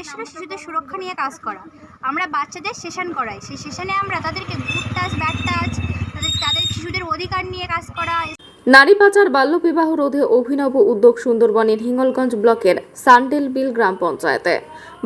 উদ্দেশ্য শিশুদের সুরক্ষা নিয়ে কাজ করা। আমরা বাচ্চাদের সেশন করাই। সেই সেশনে আমরা তাদেরকে গুড টাচ ব্যাড টাচ তাদের তাদের শিশুদের অধিকার নিয়ে কাজ করা নারী পাচার বাল্যবিবাহ রোধে অভিনব উদ্যোগ সুন্দরবনের হিঙ্গলগঞ্জ ব্লকের সান্ডেলবিল গ্রাম পঞ্চায়েতে।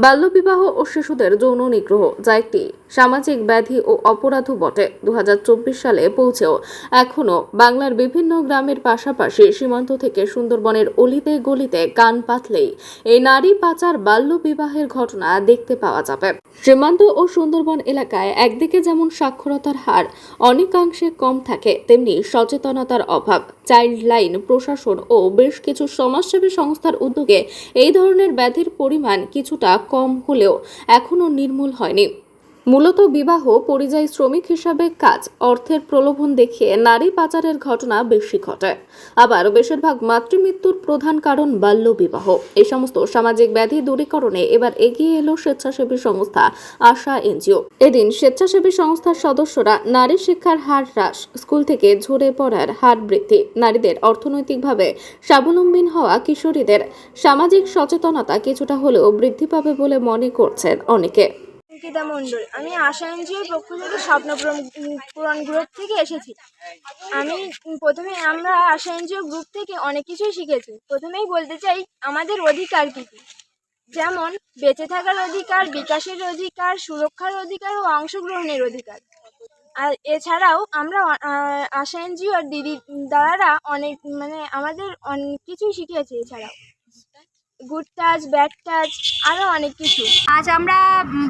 বাল্যবিবাহ ও শিশুদের যৌন নিগ্রহ, যা একটি সামাজিক ব্যাধি ও অপরাধও বটে। দু হাজার চব্বিশ সালে পৌঁছেও এখনও বাংলার বিভিন্ন গ্রামের পাশাপাশি সীমান্ত থেকে সুন্দরবনের অলিতে গলিতে কান পাতলেই এই নারী পাচার বাল্যবিবাহের ঘটনা দেখতে পাওয়া যাবে। সীমান্ত ও সুন্দরবন এলাকায় একদিকে যেমন সাক্ষরতার হার অনেকাংশে কম থাকে, তেমনি সচেতনতার অভাব। চাইল্ড লাইন প্রশাসন ও বেশ কিছু সমাজসেবী সংস্থার উদ্যোগে এই ধরনের ব্যাধির পরিমাণ কিছুটা কম হলেও এখনও নির্মূল হয়নি। মূলত বিবাহ, পরিযায়ী শ্রমিক হিসাবে কাজ, অর্থের প্রলোভন দেখিয়ে নারী পাচারের ঘটনা বেশি ঘটে। আবার বেশিরভাগ মাতৃমৃত্যুর প্রধান কারণ বাল্যবিবাহ এই সমস্ত সামাজিক ব্যাধি দূরীকরণে এবার এগিয়ে এলো স্বেচ্ছাসেবী সংস্থা আশা এনজিও। এদিন স্বেচ্ছাসেবী সংস্থার সদস্যরা নারী শিক্ষার হার হ্রাস, স্কুল থেকে ঝরে পড়ার হার বৃদ্ধি, নারীদের অর্থনৈতিকভাবে স্বাবলম্বী হওয়া কিশোরীদের সামাজিক সচেতনতা কিছুটা হলেও বৃদ্ধি পাবে বলে মনে করছেন অনেকে। অঙ্কিতা মণ্ডল আমি আশা এনজিওর পক্ষ থেকে স্বপ্ন পূরণ গ্রুপ থেকে এসেছি। আমি প্রথমে আমরা আশা এনজিও গ্রুপ থেকে অনেক কিছুই শিখেছি। প্রথমেই বলতে চাই, আমাদের অধিকার কী কী? যেমন, বেঁচে থাকার অধিকার, বিকাশের অধিকার, সুরক্ষার অধিকার ও অংশগ্রহণের অধিকার। আর এছাড়াও, আমরা আশা এনজিওর দিদি দাদারা অনেক মানে আমাদের অনেক কিছুই শিখিয়েছে এছাড়াও। গুড টাচ ব্যাড টাচ আরও অনেক কিছু। আজ আমরা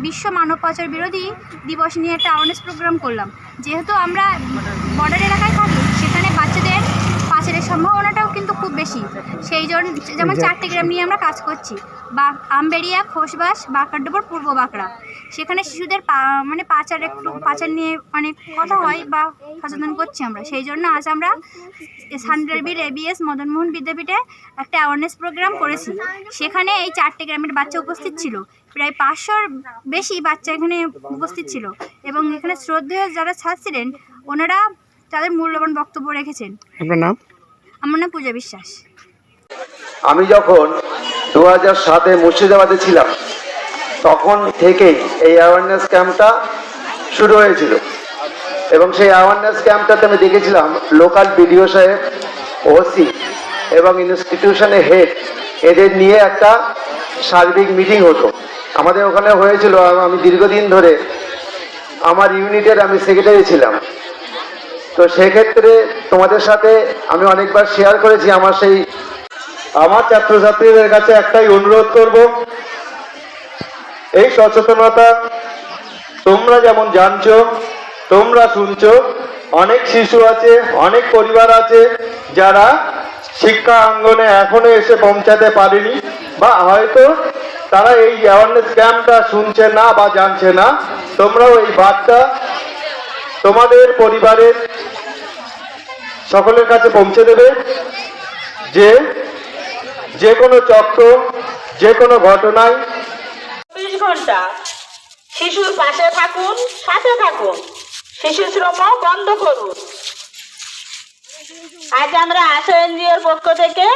বিশ্ব মানব পাচার বিরোধী দিবস নিয়ে একটা অ্যাওয়ারনেস প্রোগ্রাম করলাম। যেহেতু আমরা বর্ডার এলাকায় থাকি সেখানে বাচ্চাদের পাচারের সম্ভাবনাটাও কিন্তু খুব বেশি। সেই জন্য যেমন চারটে গ্রাম নিয়ে আমরা কাজ করছি। বা আমবেড়িয়া খোসবাস বাঁকড়ডোবর পূর্ব বাঁকড়া। সেখানে শিশুদের পা- মানে পাচার একটু পাচার নিয়ে অনেক কথা হয় বা সচেতন করছি আমরা। সেই জন্য আজ আমরা সান্ডারবিল এবিএস মদনমোহন বিদ্যাপীঠে একটা অ্যাওয়ারনেস প্রোগ্রাম করেছি। সেখানে এই চারটে গ্রামের বাচ্চা উপস্থিত ছিল। প্রায় পাঁচশোর বেশি বাচ্চা এখানে উপস্থিত ছিল এবং এখানে শ্রদ্ধেয় যারা ছাত্রছিলেন ওনারা তাদের মূল্যবান বক্তব্য রেখেছেন। আপনার নাম? আমার নাম পূজা বিশ্বাস। আমি যখন দু হাজার সাতে মুর্শিদাবাদে ছিলাম তখন থেকেই এই অ্যাওয়ারনেস ক্যাম্পটা শুরু হয়েছিল। এবং সেই অ্যাওয়ারনেস ক্যাম্পটাতে আমি দেখেছিলাম লোকাল বিডিও সাহেব ওসি এবং ইনস্টিটিউশনের হেড এদের নিয়ে একটা সার্বিক মিটিং হতো। আমাদের ওখানে হয়েছিল, আমি দীর্ঘদিন ধরে আমার ইউনিটের আমি সেক্রেটারি ছিলাম। তো সেক্ষেত্রে তোমাদের সাথে আমি অনেকবার শেয়ার করেছি, আমার সেই, আমার ছাত্রছাত্রীদের কাছে একটাই অনুরোধ করব এই সচেতনতা তোমরা যেমন জানছো, তোমরা শুনছো, অনেক শিশু আছে, অনেক পরিবার আছে যারা শিক্ষা অঙ্গনে এখনও এসে পৌঁছাতে পারেনি বা হয়তো তারা এই অ্যাওয়ারনেস ক্যাম্পটা শুনছে না বা জানছে না। তোমরাও এই বার্তা তোমাদের পরিবারের সকলের কাছে পৌঁছে দেবে যে যে কোনো চক্র, যে কোনো ঘটনায় ঘণ্টা। শিশুর পাশে থাকুন, সাথে থাকুন। শিশু শ্রম বন্ধ করুন। আজ আমরা আশা এনজিওর পক্ষ থেকে